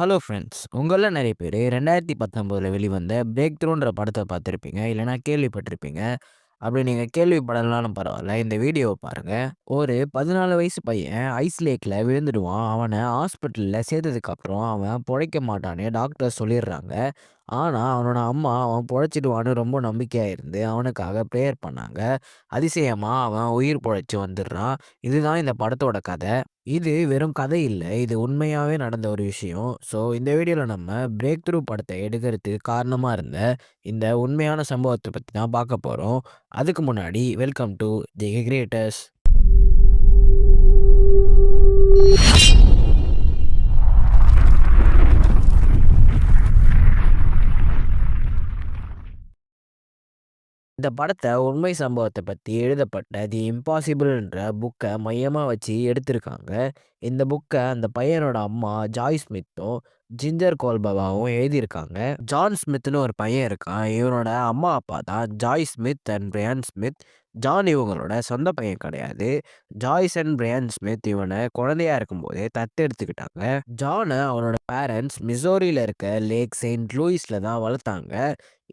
Hello friends உங்களில் நிறைய பேர் ரெண்டாயிரத்தி பத்தொம்போதில் வெளிவந்த பிரேக் த்ரூன்ற படத்தை பார்த்துருப்பீங்க இல்லைனா கேள்விப்பட்டிருப்பீங்க. அப்படி நீங்கள் கேள்விப்படலனாலும் பரவாயில்ல இந்த வீடியோவை பாருங்கள் ஒரு பதினாலு வயசு பையன் ஐஸ் லேக்கில் விழுந்துடுவான். அவனை ஹாஸ்பிட்டலில் சேர்த்ததுக்கப்புறம் அவன் பிழைக்க மாட்டானே டாக்டர் சொல்லிடுறாங்க. ஆனால் அவனோட அம்மா அவன் பொழைச்சிடுவான்னு ரொம்ப நம்பிக்கையாக இருந்து அவனுக்காக ப்ரேயர் பண்ணாங்க. அதிசயமாக அவன் உயிர் பிழைச்சி வந்துடுறான். இதுதான் இந்த படத்தோட கதை. இது வெறும் கதை இல்லை இது உண்மையாகவே நடந்த ஒரு விஷயம். ஸோ இந்த வீடியோவில் நம்ம பிரேக் த்ரூ படத்தை எடுக்கிறதுக்கு காரணமாக இருந்த இந்த உண்மையான சம்பவத்தை பற்றி தான் பார்க்க போகிறோம் அதுக்கு முன்னாடி வெல்கம் டு தி கிரியேட்டர்ஸ் இந்த படத்தை உண்மை சம்பவத்தை பற்றி எழுதப்பட்ட தி இம்பாசிபிள்ன்ற புக்கை மையமாக வச்சு எடுத்திருக்காங்க. இந்த புக்கை அந்த பையனோட அம்மா ஜாய் ஸ்மித்தும் ஜிஞ்சர் கோல்பவாவும் எழுதியிருக்காங்க. ஜான் ஸ்மித்னு ஒரு பையன் இருக்கான். இவனோட அம்மா அப்பா தான் Joy Smith and Brian Smith. John இவங்களோட சொந்த பையன் கிடையாது. ஜாய்ஸ் அண்ட் பிரியான் ஸ்மித் இவனை குழந்தையா இருக்கும்போதே தத்தெடுத்துக்கிட்டாங்க ஜானை அவனோட பேரண்ட்ஸ் மிசோரியில் இருக்க லேக் செயின்ட் லூயிஸில் தான் வளர்த்தாங்க.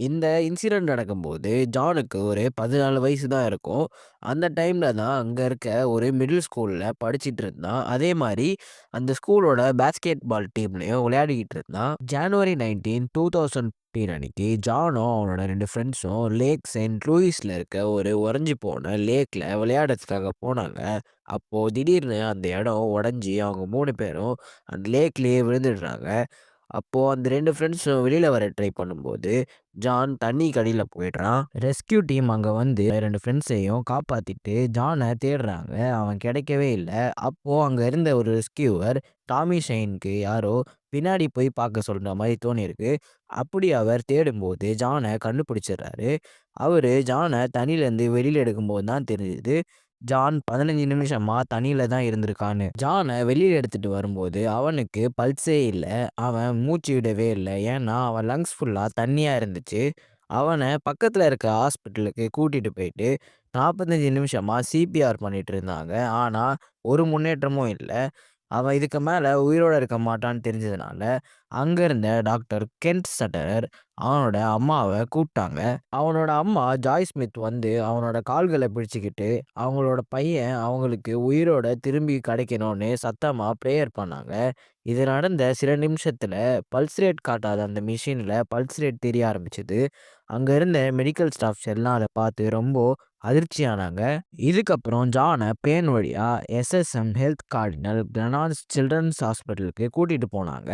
இந்த இன்சிடெண்ட் நடக்கும்போது ஜானுக்கு ஒரு பதினாலு வயசு தான் இருக்கும். அந்த டைமில் தான் அங்கே இருக்க ஒரு மிடில் ஸ்கூலில் படிச்சுட்டு இருந்தான். அதே மாதிரி அந்த ஸ்கூலோட பேஸ்கெட் பால் டீம்லேயும் விளையாடிக்கிட்டு இருந்தான். January nineteen two thousand fifteen அன்னைக்கு ஜானும் அவனோட ரெண்டு ஃப்ரெண்ட்ஸும் லேக் செயின்ட் லூயிஸில் இருக்க ஒரு உறைஞ்சி போன லேக்கில் விளையாடுறதுக்காக போனாங்க. அப்போது திடீர்னு அந்த இடம் உடஞ்சி அவங்க மூணு பேரும் அந்த லேக்லேயே விழுந்துடுறாங்க. அப்போது அந்த ரெண்டு ஃப்ரெண்ட்ஸும் வெளியில் வர ட்ரை பண்ணும்போது ஜான் தண்ணி கடியில் போயிடுறான். ரெஸ்கியூ டீம் அங்கே வந்து ரெண்டு ஃப்ரெண்ட்ஸையும் காப்பாற்றிட்டு ஜானை தேடுறாங்க. அவன் கிடைக்கவே இல்லை. அப்போது அங்கே இருந்த ஒரு ரெஸ்கியூவர் டாமி ஷெயின்க்கு யாரோ பின்னாடி போய் பார்க்க சொல்கிற மாதிரி தோணியிருக்கு. அப்படி அவர் தேடும்போது ஜானை கண்டுபிடிச்சிடுறாரு. அவர் ஜானை தண்ணியிலேருந்து வெளியில் எடுக்கும்போது தான் தெரிஞ்சுது ஜான் பதினஞ்சு நிமிஷமா தண்ணியில தான் இருந்திருக்கான்னு. ஜானை வெளியில் எடுத்துட்டு வரும்போது அவனுக்கு பல்ஸே இல்லை. அவன் மூச்சு விடவே இல்லை. ஏன்னா அவன் லங்ஸ் ஃபுல்லாக தண்ணியாக இருந்துச்சு. அவனை பக்கத்தில் இருக்க ஹாஸ்பிட்டலுக்கு கூட்டிகிட்டு போயிட்டு நாற்பத்தஞ்சு நிமிஷமாக சிபிஆர் பண்ணிட்டு இருந்தாங்க. ஆனால் ஒரு முன்னேற்றமும் இல்லை. அவன் இதுக்கு மேலே உயிரோடு இருக்க மாட்டான்னு தெரிஞ்சதுனால அங்கே இருந்த டாக்டர் கென்ட் சட்டரர் அவனோட அம்மாவை கூப்பிட்டாங்க. அவனோட அம்மா ஜாய் ஸ்மித் வந்து அவனோட கால்களை பிடிச்சிக்கிட்டு அவங்களோட பையன் அவங்களுக்கு உயிரோட திரும்பி கிடைக்கணும்னு சத்தமாக ப்ரேயர் பண்ணாங்க. இது நடந்த சில நிமிஷத்தில் பல்ஸ் ரேட் காட்டாத அந்த மிஷினில் பல்ஸ் ரேட் தெரிய ஆரம்பிச்சது. அங்கே இருந்த மெடிக்கல் ஸ்டாஃப்ஸ் எல்லாம் அதை பார்த்து ரொம்ப அதிர்ச்சியானாங்க. இதுக்கப்புறம் ஜானை பேன் வழியாக SSM Health Cardinal Glennon's Children's ஹாஸ்பிட்டலுக்கு கூட்டிகிட்டு போனாங்க.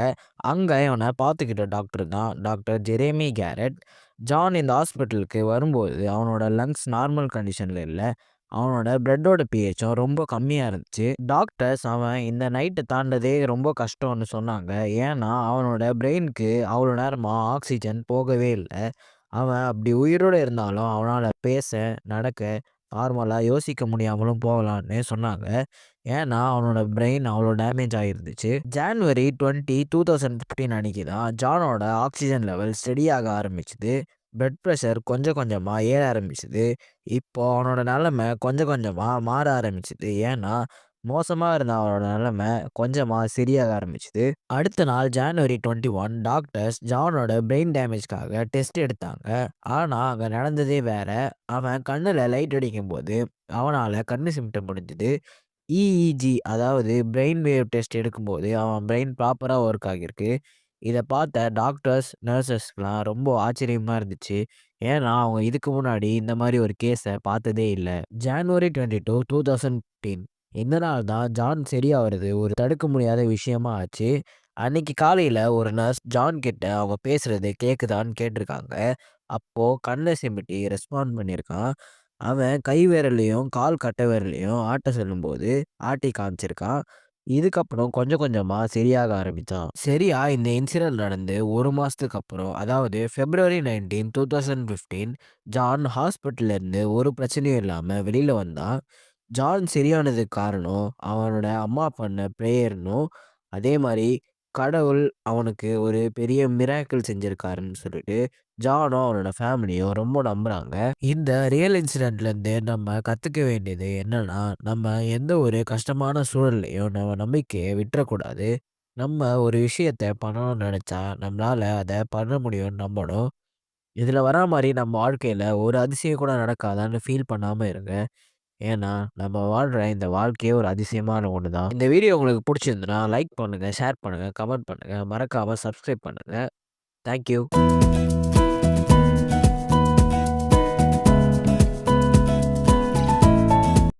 அங்கே அவனை பார்த்துக்கிட்ட டாக்டர் தான் டாக்டர் ஜெரேமி கேரட் ஜான் இந்த ஹாஸ்பிட்டலுக்கு வரும்போது அவனோட லங்ஸ் நார்மல் கண்டிஷனில் இல்லை. அவனோட பிளட்டோட பிஹெச்சும் ரொம்ப கம்மியாக இருந்துச்சு. டாக்டர்ஸ் அவன் இந்த நைட்டை தாண்டதே ரொம்ப கஷ்டம்னு சொன்னாங்க. ஏன்னா அவனோட பிரெயினுக்கு அவ்வளோ நேரமாக ஆக்சிஜன் போகவே இல்லை. அவன் அப்படி உயிரோடு இருந்தாலும் அவனால் பேச நடக்க நார்மலாக யோசிக்க முடியாமலும் போகலான்னு சொன்னாங்க. ஏன்னா அவனோட பிரெயின் அவ்வளோ damage ஆகிருந்துச்சு January twenty two thousand fifteen அன்றைக்கி தான் ஜானோட ஆக்சிஜன் லெவல் ஸ்டெடியாக ஆரம்பிச்சுது. பிளட் ப்ரெஷர் கொஞ்சம் கொஞ்சமாக ஏற ஆரம்பிச்சுது. இப்போ அவனோட நிலமை கொஞ்சம் கொஞ்சமாக மாற ஆரம்பிச்சுது. ஏன்னா மோசமாக இருந்த அவரோட நிலைமை கொஞ்சமாக சரியாக ஆரம்பிச்சுது. அடுத்த நாள் ஜான்வரி டுவெண்ட்டி ஒன் டாக்டர்ஸ் ஜானோட பிரெயின் டேமேஜ்க்காக டெஸ்ட் எடுத்தாங்க. ஆனால் அங்கே நடந்ததே வேற. அவன் கண்ணில் லைட் அடிக்கும்போது அவனால் கண்ணு சிம்டம் முடிஞ்சுது. இஇஜி அதாவது பிரெயின் வேவ் டெஸ்ட் எடுக்கும்போது அவன் பிரெயின் ப்ராப்பராக ஒர்க் ஆகியிருக்கு. இதை பார்த்த டாக்டர்ஸ் நர்சஸ்லாம் ரொம்ப ஆச்சரியமாக இருந்துச்சு. ஏன்னா அவங்க இதுக்கு முன்னாடி இந்த மாதிரி ஒரு கேஸை பார்த்ததே இல்லை. January twenty two two thousand fifteen இதனால் தான் ஜான் சரியாகிறது ஒரு தடுக்க முடியாத விஷயமா ஆச்சு. அன்னைக்கு காலையில் ஒரு நர்ஸ் ஜான் கிட்ட அவங்க பேசுறது கேட்குதான்னு கேட்டிருக்காங்க. அப்போது கண்ணை சிமிட்டி ரெஸ்பாண்ட் பண்ணியிருக்கான். அவன் கை விரலையும் கால் கட்டை விரலையும் ஆட்ட சொல்லும்போது ஆட்டி காமிச்சிருக்கான். இதுக்கப்புறம் கொஞ்சம் கொஞ்சமாக சரியாக ஆரம்பித்தான் சரியா இந்த இன்சிடென்ட் நடந்து ஒரு மாதத்துக்கு அப்புறம் அதாவது February nineteen two thousand fifteen John ஹாஸ்பிட்டல்லேருந்து ஒரு பிரச்சனையும் இல்லாமல் வெளியில் வந்தான். ஜான் சரியானதுக்கு காரணம் அவனோட அம்மா பண்ண ப்ரேயர்னும் அதே மாதிரி கடவுள் அவனுக்கு ஒரு பெரிய மிராக்கிள் செஞ்சிருக்காருன்னு சொல்லிட்டு ஜானும் அவனோட ஃபேமிலியும் ரொம்ப நம்புகிறாங்க இந்த ரியல் இன்சிடென்ட்லேருந்து நம்ம கற்றுக்க வேண்டியது என்னன்னா நம்ம எந்த ஒரு கஷ்டமான சூழல்லையும் நம்ம நம்பிக்கையை விட்டுறக்கூடாது நம்ம ஒரு விஷயத்த பண்ணணும்னு நெனச்சா, நம்மளால அத பண்ண முடியும்னு நம்பணும். இதுல வரா மாரி நம்ம வாழ்க்கையில ஒரு அதிசயம் கூட நடக்காதான்னு ஃபீல் பண்ணாம இருங்க. ஏன்னா, நம்ம வாழ்ற இந்த வாழ்க்கையே ஒரு அதிசயமான ஒண்ணு தான். இந்த வீடியோ உங்களுக்கு புடிச்சிருந்ததுன்னா, லைக் பண்ணுங்க, ஷேர் பண்ணுங்க, கமெண்ட் பண்ணுங்க. மறக்காம சப்ஸ்கிரைப் பண்ணுங்க. Thank you.